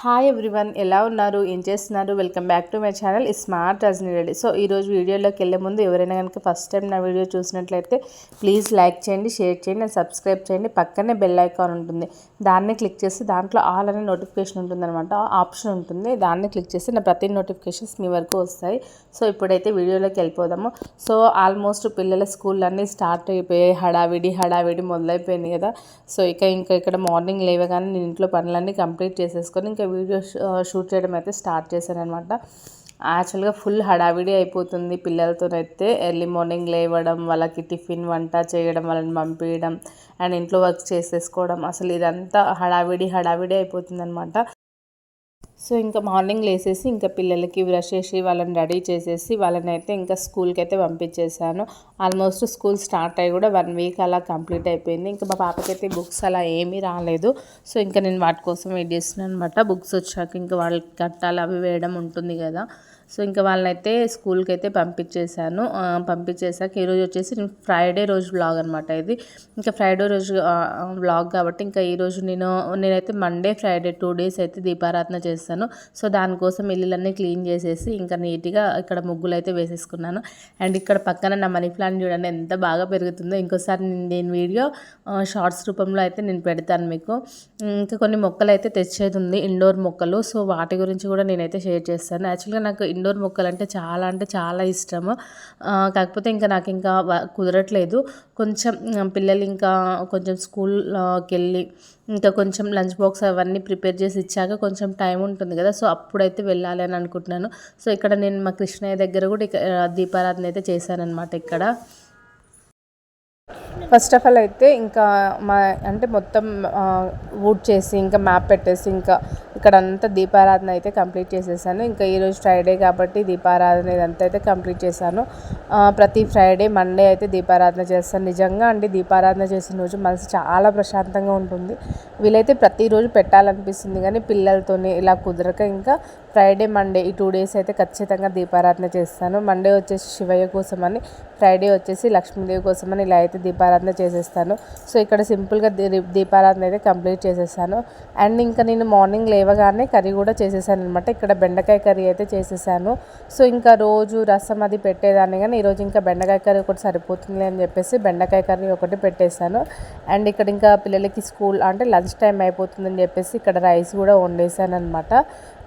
Hi everyone ఎలా ఉన్నారు? ఏం చేస్తున్నారు? Welcome back to my channel smart Rajani ready so ఈరోజు వీడియోలోకి వెళ్ళే ముందు ఎవరైనా కనుక ఫస్ట్ టైం నా వీడియో చూసినట్లయితే ప్లీజ్ లైక్ చేయండి షేర్ చేయండి అండ్ సబ్స్క్రైబ్ చేయండి. పక్కనే బెల్ ఐకాన్ ఉంటుంది. దాన్ని క్లిక్ చేసి దాంట్లో ఆల్ అనే నోటిఫికేషన్ ఉంటుందన్నమాట. ఆప్షన్ ఉంటుంది. దాన్ని క్లిక్ చేసి నా ప్రతి నోటిఫికేషన్స్ మీ వరకు వస్తాయి. సో ఇప్పుడైతే వీడియోలోకి వెళ్ళిపోదాము. సో ఆల్మోస్ట్ పిల్లల స్కూల్ అన్నీ స్టార్ట్ అయిపోయాయి. హడావిడి హడావిడి మొదలైపోయింది కదా. సో ఇక ఇంకా ఇక్కడ మార్నింగ్ లేవగానే నేను ఇంట్లో పనులన్నీ కంప్లీట్ చేసేసుకొని ఇంకా వీడియో షూట్ చేయడం అయితే స్టార్ట్ చేశాను అనమాట యాక్చువల్గా ఫుల్ హడావిడి అయిపోతుంది పిల్లలతోనైతే. ఎర్లీ మార్నింగ్ లేవడం వాళ్ళకి టిఫిన్ వంట చేయడం వాళ్ళని పంపించడం అండ్ ఇంట్లో వర్క్ చేసేసుకోవడం. అసలు ఇదంతా హడావిడి హడావిడి అయిపోతుంది అనమాట సో ఇంకా మార్నింగ్ లేసేసి ఇంకా పిల్లలకి బ్రష్ చేసి వాళ్ళని రెడీ చేసేసి వాళ్ళని అయితే ఇంకా స్కూల్కి అయితే పంపించేసాను ఆల్మోస్ట్ స్కూల్ స్టార్ట్ అయ్యి కూడా వన్ వీక్ అలా కంప్లీట్ అయిపోయింది. ఇంకా మా పాపకైతే బుక్స్ అలా ఏమీ రాలేదు. సో ఇంకా నేను వాటి కోసం వెయిట్ చేస్తున్నాను అనమాట బుక్స్ వచ్చాక ఇంకా వాళ్ళకి కట్టాలి అవి వేయడం ఉంటుంది కదా. సో ఇంకా వాళ్ళనైతే స్కూల్కి అయితే పంపించేశాను పంపించేశాక ఈరోజు వచ్చేసి నేను ఫ్రైడే రోజు బ్లాగ్ అనమాట ఇది. ఇంకా ఫ్రైడే రోజు బ్లాగ్ కాబట్టి ఇంకా ఈరోజు నేను నేనైతే మండే ఫ్రైడే టూ డేస్ అయితే దీపారాధన చేస్తాను. సో దానికోసం ఇల్లులన్నీ క్లీన్ చేసేసి ఇంకా నీట్గా ఇక్కడ ముగ్గులు అయితే వేసేసుకున్నాను. అండ్ ఇక్కడ పక్కన నా మనీ ప్లాంట్ చూడండి ఎంత బాగా పెరుగుతుందో. ఇంకోసారి నేను వీడియో షార్ట్స్ రూపంలో అయితే నేను పెడతాను మీకు. ఇంకా కొన్ని మొక్కలు అయితే తెచ్చేది ఉంది ఇండోర్ మొక్కలు. సో వాటి గురించి కూడా నేనైతే షేర్ చేస్తాను. యాక్చువల్గా నాకు ఇండోర్ మొక్కలు అంటే చాలా అంటే చాలా ఇష్టము. కాకపోతే ఇంకా నాకు ఇంకా కుదరట్లేదు. కొంచెం పిల్లలు ఇంకా కొంచెం స్కూల్కి వెళ్ళి ఇంకా కొంచెం లంచ్ బాక్స్ అవన్నీ ప్రిపేర్ చేసి ఇచ్చాక కొంచెం టైం ఉంటుంది కదా. సో అప్పుడైతే వెళ్ళాలి అని అనుకుంటున్నాను. సో ఇక్కడ నేను మా కృష్ణయ్య దగ్గర కూడా దీపారాధన అయితే చేశానన్నమాట ఇక్కడ. ఫస్ట్ ఆఫ్ ఆల్ అయితే ఇంకా మా అంటే మొత్తం వూట్ చేసి ఇంకా మ్యాప్ పెట్టేసి ఇంకా ఇక్కడ అంతా దీపారాధన అయితే కంప్లీట్ చేసేసాను. ఇంకా ఈరోజు ఫ్రైడే కాబట్టి దీపారాధన ఇదంతా అయితే కంప్లీట్ చేశాను. ప్రతి ఫ్రైడే మండే అయితే దీపారాధన చేస్తాను. నిజంగా అండి దీపారాధన చేసిన రోజు మనసు చాలా ప్రశాంతంగా ఉంటుంది. వీలైతే ప్రతిరోజు పెట్టాలనిపిస్తుంది కానీ పిల్లలతోనే ఇలా కుదరక ఇంకా ఫ్రైడే మండే ఈ టూ డేస్ అయితే ఖచ్చితంగా దీపారాధన చేస్తాను. మండే వచ్చేసి శివయ్య కోసమని ఫ్రైడే వచ్చేసి లక్ష్మీదేవి కోసమని ఇలా అయితే దీపారాధన చేసేస్తాను. సో ఇక్కడ సింపుల్గా దీపారాధన అయితే కంప్లీట్ చేసేసాను. అండ్ ఇంకా నేను మార్నింగ్ లేవగానే కర్రీ కూడా చేసేసాను అనమాట ఇక్కడ బెండకాయ కర్రీ అయితే చేసేసాను. సో ఇంకా రోజు రసం అది పెట్టేదాన్ని కానీ ఈరోజు ఇంకా బెండకాయ కర్రీ ఒకటి సరిపోతుంది అని చెప్పేసి బెండకాయ కర్రీ ఒకటి పెట్టేశాను. అండ్ ఇక్కడ ఇంకా పిల్లలకి స్కూల్ అంటే లంచ్ టైం అయిపోతుందని చెప్పేసి ఇక్కడ రైస్ కూడా వండేసాను అనమాట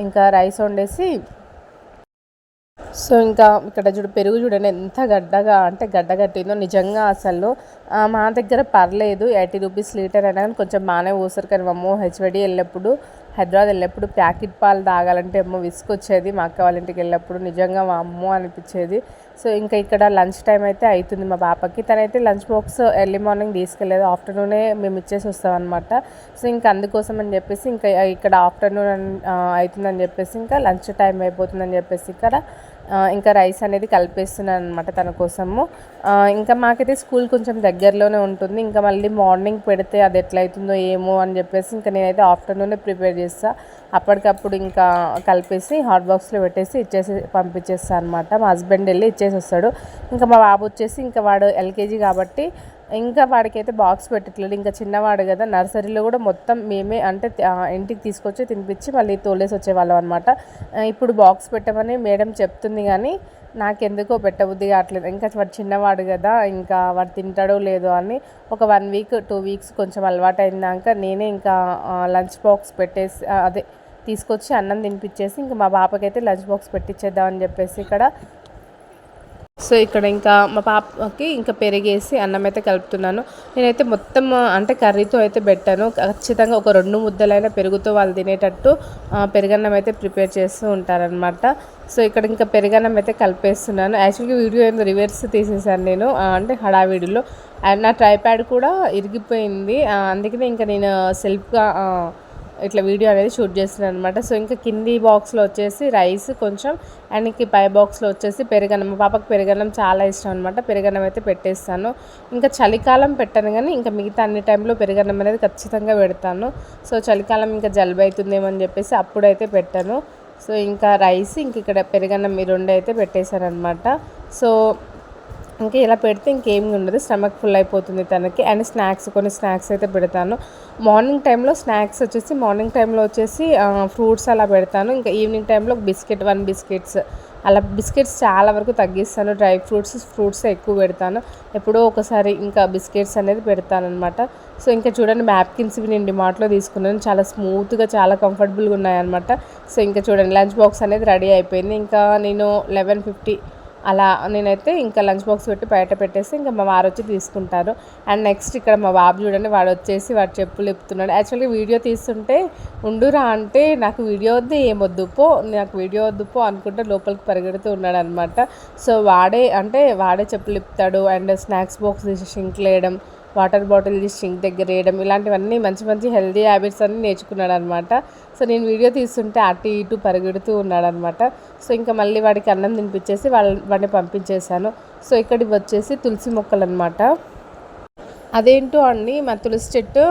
ఇంకా రైస్ వండేసి సో ఇంకా ఇక్కడ చూడు పెరుగు చూడండి ఎంత గడ్డగా అంటే గడ్డ కట్టిందో నిజంగా అసలు. మా దగ్గర పర్లేదు ఎయిటీ రూపీస్ లీటర్ అయినా కొంచెం బాగానే పోసారు కానీ మమ్మో హెచ్వడి వెళ్ళినప్పుడు హైదరాబాద్ వెళ్ళినప్పుడు ప్యాకెట్ పాలు తాగాలంటే అమ్మో విసుకొచ్చేది మా అక్క వాళ్ళ ఇంటికి వెళ్ళినప్పుడు నిజంగా మా అమ్మో అనిపించేది. సో ఇంకా ఇక్కడ లంచ్ టైం అయితే అవుతుంది మా పాపకి. తనైతే లంచ్ బాక్స్ ఎర్లీ మార్నింగ్ తీసుకెళ్ళేది ఆఫ్టర్నూనే మేము ఇచ్చేసి వస్తాం అనమాట సో ఇంకా అందుకోసం అని చెప్పేసి ఇంకా ఇక్కడ ఆఫ్టర్నూన్ అవుతుందని చెప్పేసి ఇంకా లంచ్ టైం అయిపోతుందని చెప్పేసి ఇక్కడ ఇంకా రైస్ అనేది కలిపేస్తున్నాను అనమాట తన కోసము. ఇంకా మాకైతే స్కూల్ కొంచెం దగ్గరలోనే ఉంటుంది. ఇంకా మళ్ళీ మార్నింగ్ పెడితే అది ఎట్లయితుందో ఏమో అని చెప్పేసి ఇంకా నేనైతే ఆఫ్టర్నూనే ప్రిపేర్ చేస్తాను అప్పటికప్పుడు ఇంకా కలిపేసి హాట్ బాక్స్లో పెట్టేసి ఇచ్చేసి పంపించేస్తాను అనమాట మా హస్బెండ్ వెళ్ళి ఇచ్చేసి వస్తాడు ఇంకా మా బాబు వచ్చేసి ఇంకా వాడు ఎల్కేజీ కాబట్టి ఇంకా వాడికైతే బాక్స్ పెట్టట్లేదు. ఇంకా చిన్నవాడు కదా నర్సరీలో కూడా మొత్తం మేమే అంటే ఇంటికి తీసుకొచ్చి తినిపించి మళ్ళీ తోలేసి వచ్చేవాళ్ళం అనమాట ఇప్పుడు బాక్స్ పెట్టమని మేడం చెప్తుంది కానీ నాకెందుకో పెట్టబుద్ధి కావట్లేదు. ఇంకా వాడు చిన్నవాడు కదా ఇంకా వాడు తింటాడో లేదో అని ఒక వన్ వీక్ టూ వీక్స్ కొంచెం అలవాటు అయినాక నేనే ఇంకా లంచ్ బాక్స్ పెట్టేసి అదే తీసుకొచ్చి అన్నం తినిపించేసి ఇంకా మా పాపకైతే లంచ్ బాక్స్ పెట్టించేద్దామని చెప్పేసి ఇక్కడ సో ఇక్కడ ఇంకా మా పాపకి ఇంకా పెరిగేసి అన్నం అయితే కలుపుతున్నాను. నేనైతే మొత్తం అంటే కర్రీతో అయితే పెట్టాను. ఖచ్చితంగా ఒక రెండు ముద్దలైన పెరుగుతో వాళ్ళు తినేటట్టు పెరుగన్నం అయితే ప్రిపేర్ చేస్తూ ఉంటారనమాట సో ఇక్కడ ఇంకా పెరుగన్నం అయితే కలిపేస్తున్నాను. యాక్చువల్గా వీడియో ఏదో రివర్స్ తీసేసాను నేను అంటే హడావిడిలో. అండ్ నా ట్రైప్యాడ్ కూడా ఇరిగిపోయింది. అందుకనే ఇంకా నేను సెల్ఫ్గా ఇట్లా వీడియో అనేది షూట్ చేస్తున్నాను అనమాట సో ఇంకా కింది బాక్స్లో వచ్చేసి రైస్ కొంచెం అండ్ ఇంక పై బాక్స్లో వచ్చేసి పెరుగన్నం. మా పాపకు పెరుగన్నం చాలా ఇష్టం అనమాట పెరుగన్నం అయితే పెట్టేస్తాను. ఇంకా చలికాలం పెట్టాను కానీ ఇంకా మిగతా అన్ని టైంలో పెరుగన్నం అనేది ఖచ్చితంగా పెడతాను. సో చలికాలం ఇంకా జలుబు అవుతుందేమో అని చెప్పేసి అప్పుడైతే పెట్టాను. సో ఇంకా రైస్ ఇంక ఇక్కడ పెరుగన్నం ఈ రెండు అయితే పెట్టేశారనమాట సో ఇంకా ఇలా పెడితే ఇంకేమి ఉండదు. స్టమక్ ఫుల్ అయిపోతుంది తనకి. అండ్ స్నాక్స్ కొన్ని స్నాక్స్ అయితే పెడతాను. మార్నింగ్ టైంలో స్నాక్స్ వచ్చేసి మార్నింగ్ టైంలో వచ్చేసి ఫ్రూట్స్ అలా పెడతాను. ఇంకా ఈవినింగ్ టైంలో బిస్కెట్ వన్ బిస్కెట్స్. అలా బిస్కెట్స్ చాలా వరకు తగ్గిస్తాను. డ్రై ఫ్రూట్స్ ఫ్రూట్స్ ఎక్కువ పెడతాను. ఎప్పుడో ఒకసారి ఇంకా బిస్కెట్స్ అనేది పెడతాను అనమాట సో ఇంకా చూడండి మ్యాప్కిన్స్ ఇవి నేను డిమార్ట్లో తీసుకున్నాను. చాలా స్మూత్గా చాలా కంఫర్టబుల్గా ఉన్నాయన్నమాట. సో ఇంకా చూడండి లంచ్ బాక్స్ అనేది రెడీ అయిపోయింది. ఇంకా నేను లెవెన్ ఫిఫ్టీ అలా నేనైతే ఇంకా లంచ్ బాక్స్ పెట్టి బయట పెట్టేసి ఇంకా మా వారు వచ్చి తీసుకుంటారు. అండ్ నెక్స్ట్ ఇక్కడ మా బాబు చూడండి వాడు వచ్చేసి వాడు చెప్పులు ఇప్పుతున్నాడు యాక్చువల్లీ వీడియో తీస్తుంటే ఉండురా అంటే నాకు వీడియో వద్దు ఏమొద్దు పో నాకు వీడియో వద్దు పో అనుకుంటే లోపలికి పరిగెడుతూ ఉన్నాడు అనమాట సో వాడే అంటే వాడే చెప్పులు ఇప్పుతాడు అండ్ స్నాక్స్ బాక్స్ తీసి షింక్ లేయడం వాటర్ బాటిల్ తీసి సింక్ దగ్గర వేయడం ఇలాంటివన్నీ మంచి మంచి హెల్దీ హ్యాబిట్స్ అన్నీ నేర్చుకున్నాడు అనమాట సో నేను వీడియో తీస్తుంటే అటు ఇటు పరిగెడుతూ ఉన్నాడు అనమాట సో ఇంకా మళ్ళీ వాడికి అన్నం తినిపించేసి వాళ్ళ వాడిని పంపించేశాను. సో ఇక్కడికి వచ్చేసి తులసి మొక్కలు అనమాట అదేంటో అండి మా తులసి చెట్టు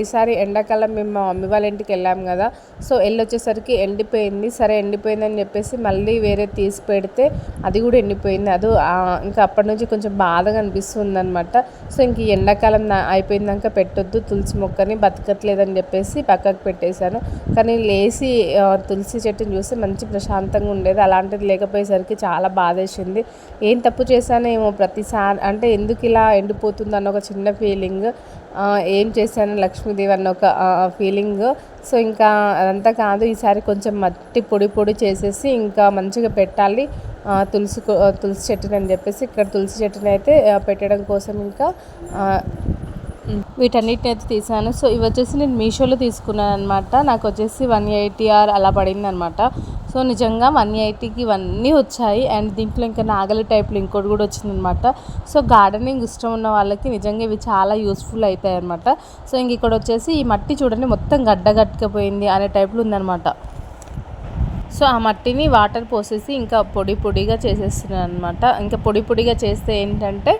ఈసారి ఎండాకాలం మేము మా మమ్మీ వాళ్ళ ఇంటికి వెళ్ళాము కదా. సో వెళ్ళి వచ్చేసరికి ఎండిపోయింది. సరే ఎండిపోయిందని చెప్పేసి మళ్ళీ వేరే తీసి పెడితే అది కూడా ఎండిపోయింది. అది ఇంకా అప్పటి నుంచి కొంచెం బాధగా అనిపిస్తుంది అనమాట సో ఇంక ఎండాకాలం అయిపోయిందాక పెట్టొద్దు తులసి మొక్కని బతకట్లేదని చెప్పేసి పక్కకు పెట్టేశాను. కానీ లేచి తులసి చెట్టుని చూస్తే మంచి ప్రశాంతంగా ఉండేది. అలాంటిది లేకపోయేసరికి చాలా బాధేసింది. ఏం తప్పు చేశానేమో ప్రతిసారి అంటే ఎందుకు ఇలా ఎండిపోతుంది అన్న ఒక చిన్న ఫీలింగ్ ఏం చేశాను లక్ష్మీదేవి అన్న ఒక ఫీలింగ్ సో ఇంకా అదంతా కాదు ఈసారి కొంచెం మట్టి పొడి పొడి చేసేసి ఇంకా మంచిగా పెట్టాలి. తులసి తులసి చెట్టుని అని చెప్పేసి ఇక్కడ తులసి చెట్టుని అయితే పెట్టడం కోసం ఇంకా వీటన్నిటిని అయితే తీసాను. సో ఇవి వచ్చేసి నేను మీషోలో తీసుకున్నాను అనమాట నాకు వచ్చేసి వన్ ఎయిటీ ఆర్ అలా పడింది అనమాట సో నిజంగా వన్ ఎయిటీకి ఇవన్నీ వచ్చాయి. అండ్ దీంట్లో ఇంకా నాగలి టైప్లో ఇంకోటి కూడా వచ్చిందనమాట. సో గార్డెనింగ్ ఇష్టం ఉన్న వాళ్ళకి నిజంగా ఇవి చాలా యూస్ఫుల్ అవుతాయి అనమాట సో ఇంక ఇక్కడ వచ్చేసి ఈ మట్టి చూడండి మొత్తం గడ్డ కట్టుకపోయింది అనే టైప్లో ఉందనమాట సో ఆ మట్టిని వాటర్ పోసేసి ఇంకా పొడి పొడిగా చేసేస్తున్నాను అనమాట ఇంకా పొడి పొడిగా చేస్తే ఏంటంటే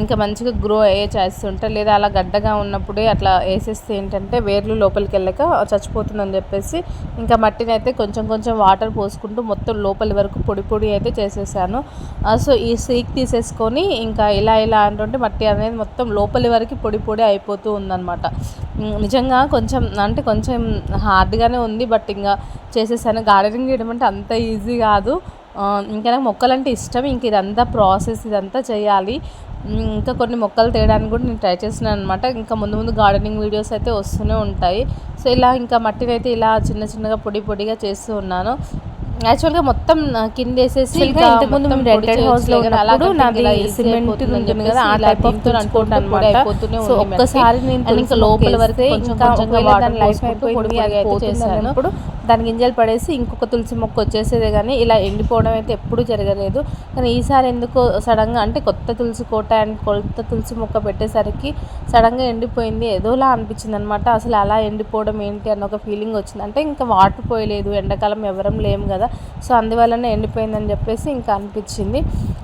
ఇంకా మంచిగా గ్రో అయ్యే చేస్తుంటాయి లేదా అలా గడ్డగా ఉన్నప్పుడే అట్లా వేసేస్తే ఏంటంటే వేర్లు లోపలికి వెళ్ళక చచ్చిపోతుందని చెప్పేసి ఇంకా మట్టిని అయితే కొంచెం కొంచెం వాటర్ పోసుకుంటూ మొత్తం లోపలి వరకు పొడి పొడి అయితే చేసేసాను. సో ఈ సీక్ తీసేసుకొని ఇంకా ఇలా ఇలా అంటుంటే మట్టి అనేది మొత్తం లోపలి వరకు పొడి పొడి అయిపోతూ ఉందన్నమాట. నిజంగా కొంచెం అంటే కొంచెం హార్డ్గానే ఉంది బట్ ఇంకా చేసేసాను. గార్డెనింగ్ చేయడం అంటే అంత ఈజీ కాదు. ఇంకా నాకు మొక్కలు అంటే ఇష్టం. ఇంక ఇదంతా ప్రాసెస్ ఇదంతా చేయాలి. ఇంకా కొన్ని మొక్కలు తేయడానికి కూడా నేను ట్రై చేస్తున్నాను అనమాట ఇంకా ముందు ముందు గార్డెనింగ్ వీడియోస్ అయితే వస్తూనే ఉంటాయి. సో ఇలా ఇంకా మట్టిని అయితే ఇలా చిన్న చిన్నగా పొడి పొడిగా చేస్తూ ఉన్నాను. యాక్చువల్గా మొత్తం కింద వేసేసి ఇంతకుముందు మేము రెంటెడ్ హౌస్లో ఉన్నప్పుడు నాది సిమెంట్ ఉంటుంది కదా ఆ టైప్ ఆఫ్తో అనుకుంటా అనమాట సో ఒక్కసారి నేను ఇంకా లోపల వరకు ఇంకా ఒకవేళ లైఫ్ అయిపోయింది అది అయితే చేశాను. దాని గింజలు పడేసి ఇంకొక తులసి మొక్క వచ్చేసేదే కానీ ఇలా ఎండిపోవడం అయితే ఎప్పుడూ జరగలేదు. కానీ ఈసారి ఎందుకో సడన్గా అంటే కొత్త తులసి కోట అండ్ కొత్త తులసి మొక్క పెట్టేసరికి సడన్గా ఎండిపోయింది. ఏదోలా అనిపించింది అనమాట అసలు అలా ఎండిపోవడం ఏంటి అన్న ఒక ఫీలింగ్ వచ్చింది. అంటే ఇంకా వాటర్ పోయలేదు. ఎండాకాలం ఎవరం లేము కదా. సో అందువలన ఎండిపోయిందని చెప్పేసి ఇంకా అనిపించింది.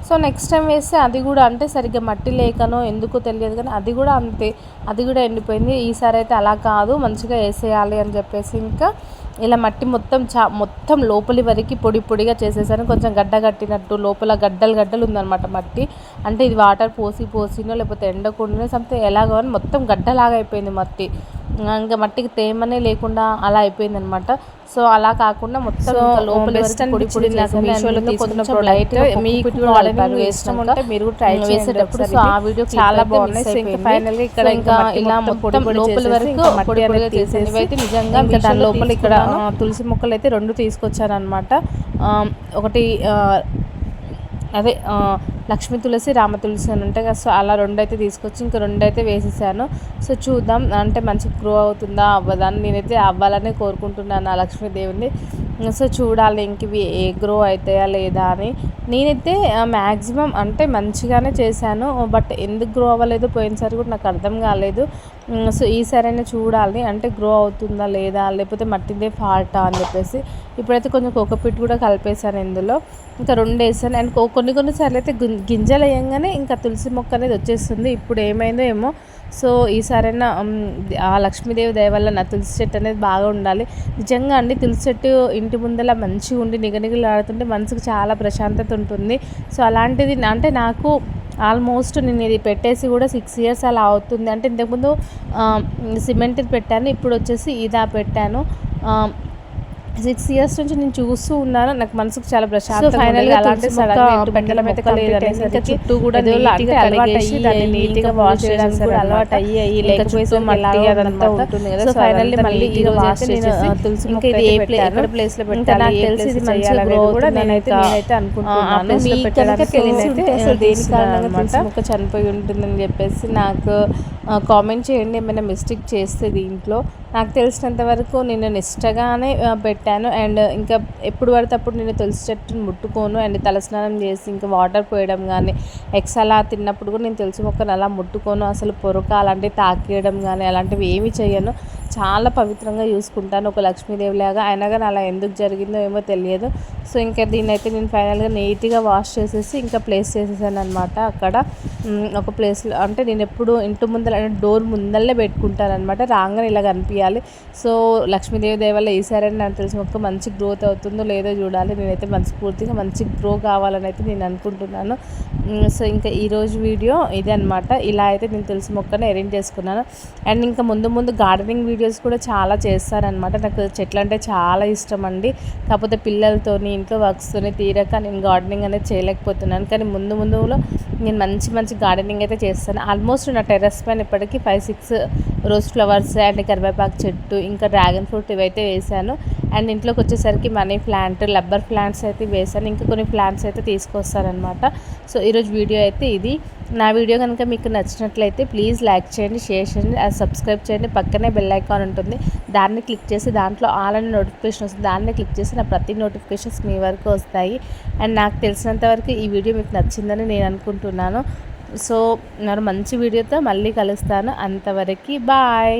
సో నెక్స్ట్ టైం వేస్తే అది కూడా అంటే సరిగ్గా మట్టి లేకనో ఎందుకో తెలియదు కానీ అది కూడా అంతే. అది కూడా ఎండిపోయింది. ఈసారి అయితే అలా కాదు. మంచిగా వేసేయాలి అని చెప్పేసి ఇంకా ఇలా మట్టి మొత్తం చా మొత్తం లోపలి వరకు పొడి పొడిగా చేసేసాను. కొంచెం గడ్డ కట్టినట్టు లోపల గడ్డలు గడ్డలు ఉందన్నమాట మట్టి. అంటే ఇది వాటర్ పోసి పోసినో లేకపోతే ఎండకుండానో సంథింగ్ ఎలాగో అని మొత్తం గడ్డలాగా అయిపోయింది మట్టి. ఇంకా మట్టికి తేమనే లేకుండా అలా అయిపోయింది అనమాట సో అలా కాకుండా మొత్తం లోపల పొడి కొంచెం లైట్ మీకు ఇష్టం ఉంటే మీరు ట్రై చేసేటప్పుడు సో ఆ వీడియో చాలా బాగున్నాయి. ఇంకా ఫైనల్ ఇక్కడ ఇంకా ఇలా మొత్తం లోపల వరకు పొడి పొడిగా చేసేసి అయితే నిజంగా ఇంకా దాని లోపల ఇక్కడ తులసి మొక్కలు అయితే రెండు తీసుకొచ్చారనమాట ఒకటి అదే లక్ష్మీ తులసి రామ తులసి అని ఉంటాయి కదా. సో అలా రెండు అయితే తీసుకొచ్చి ఇంకా రెండు అయితే వేసేసాను. సో చూద్దాం. అంటే మంచి గ్రో అవుతుందా అవ్వదా అని నేనైతే అవ్వాలనే కోరుకుంటున్నాను ఆ లక్ష్మీదేవిని. సో చూడాలి ఇంక ఇవి ఏ గ్రో అవుతాయా లేదా అని. నేనైతే మ్యాక్సిమం అంటే మంచిగానే చేశాను బట్ ఎందుకు గ్రో అవ్వలేదు పోయినసారి కూడా నాకు అర్థం కాలేదు. సో ఈసారైనా చూడాలి అంటే గ్రో అవుతుందా లేదా లేకపోతే మట్టిదే ఫాల్టా అని చెప్పేసి. ఇప్పుడైతే కొంచెం కోకోపిట్ కూడా కలిపేశాను ఇందులో. ఇంకా రెండు వేసాను. అండ్ కొన్ని కొన్నిసార్లు అయితే గింజలు వేయంగానే ఇంకా తులసి మొక్క అనేది వచ్చేస్తుంది. ఇప్పుడు ఏమైందో ఏమో సో ఈసారైనా ఆ లక్ష్మీదేవి దయ వల్ల నా తులసి చెట్టు అనేది బాగా ఉండాలి. నిజంగా అండి తులసి చెట్టు ఇంటి ముందర మంచిగా ఉండి నిగనిగలాడుతుంటే మనసుకు చాలా ప్రశాంతత ఉంటుంది. సో అలాంటిది అంటే నాకు ఆల్మోస్ట్ నేను ఇది పెట్టేసి కూడా సిక్స్ ఇయర్స్ అలా అవుతుంది. అంటే ఇంతకుముందు సిమెంట్ పెట్టాను ఇప్పుడు వచ్చేసి ఇదా పెట్టాను. సిక్స్ ఇయర్స్ నుంచి నేను చూస్తూ ఉన్నాను నాకు మనసుకు చాలా ప్రశాంతంగా. అలాంటి పెట్టడం అయితే లేదనేసరికి చుట్టూ కూడా నీట్గా అలవాటు దాన్ని నీట్గా వాష్ చేయడానికి కూడా. అలవాటు అయ్యి లేకపోతే చుట్టూ మట్టి మట్టి అదంతా అదంతా ఉంటుంది కదా సో సో ఫైనల్లీ ఫైనల్లీ మళ్ళీ మళ్ళీ ఈ రోజు వాష్ అయితే నేను, చేసేసి ఆ, తులసి ఇంకా మొక్క ఇది అయితే ఏ ప్లే పెట్టాను. ఎక్కడ ప్లేస్లో పెట్టాలి నాకు తెలిసి ఇది మంచిగా కూడా నేనైతే నేనైతే అనుకుంటున్నాను మీకు కనుక తెలిసి అసలు దేని కారణంగా. తులసి మొక్క చనిపోయి ఉంటుందని చెప్పేసి నాకు కామెంట్ చేయండి ఏమైనా మిస్టేక్ చేస్తే దీంట్లో. నాకు తెలిసినంత వరకు నేను నిష్టగానే పెట్టాను. అండ్ ఇంకా ఎప్పుడు పడితే అప్పుడు నేను తులసి చెట్టుని ముట్టుకోను. అండ్ తలస్నానం చేసి ఇంకా వాటర్ పోయడం కానీ ఎక్స్ అలా తిన్నప్పుడు కూడా నేను తులసి మొక్కను అలా ముట్టుకోను. అసలు పొరక అలాంటివి తాకేయడం కానీ అలాంటివి ఏమీ చేయను చాలా పవిత్రంగా చూసుకుంటాను ఒక లక్ష్మీదేవి లాగా. అయినా కానీ అలా ఎందుకు జరిగిందో ఏమో తెలియదు. సో ఇంకా దీన్ని అయితే నేను ఫైనల్గా నీట్గా వాష్ చేసేసి ఇంకా ప్లేస్ చేసేసాను అనమాట అక్కడ ఒక ప్లేస్లో అంటే నేను ఎప్పుడు ఇంటి ముందర డోర్ ముందరనే పెట్టుకుంటాను అనమాట రాగానే ఇలా కనిపించాలి సో లక్ష్మీదేవి దయ వేసారని నాకు తెలిసి మొక్క మంచి గ్రోత్ అవుతుందో లేదో చూడాలి. నేనైతే మనస్ఫూర్తిగా మంచి గ్రో కావాలని అయితే నేను అనుకుంటున్నాను. సో ఇంకా ఈరోజు వీడియో ఇదే అనమాట ఇలా అయితే నేను తెలిసి మొక్కను అరేంజ్ చేసుకున్నాను. అండ్ ఇంకా ముందు ముందు గార్డెనింగ్ యాక్టివిటీస్ కూడా చాలా చేస్తారనమాట నాకు చెట్లు అంటే చాలా ఇష్టం అండి కాకపోతే పిల్లలతోని ఇంట్లో వర్క్స్తోని తీరక నేను గార్డెనింగ్ అనేది చేయలేకపోతున్నాను. కానీ ముందు ముందులో నేను మంచి మంచి గార్డెనింగ్ అయితే చేస్తాను. ఆల్మోస్ట్ నా టెర్రస్ పైన ఇప్పటికీ five six rose flowers and కరివేపాకు చెట్టు ఇంకా డ్రాగన్ ఫ్రూట్ ఇవైతే వేసాను అండ్ ఇంట్లోకి వచ్చేసరికి మనీ ప్లాంట్ లబ్బర్ ప్లాంట్స్ అయితే వేసాను ఇంకా కొన్ని ప్లాంట్స్ అయితే తీసుకొస్తారనమాట సో ఈరోజు వీడియో అయితే ఇది. నా వీడియో కనుక మీకు నచ్చినట్లయితే ప్లీజ్ లైక్ చేయండి షేర్ చేయండి అది సబ్స్క్రైబ్ చేయండి. పక్కనే బెల్ ఐకాన్ ఉంటుంది. దాన్ని క్లిక్ చేసి దాంట్లో ఆల్ అని నోటిఫికేషన్ వస్తుంది. దాన్ని క్లిక్ చేసి నా ప్రతి నోటిఫికేషన్స్ మీ వరకు వస్తాయి. అండ్ నాకు తెలిసినంత వరకు ఈ వీడియో మీకు నచ్చిందని నేను అనుకుంటున్నాను. సో నేను మంచి వీడియోతో మళ్ళీ కలుస్తాను. అంతవరకు బాయ్.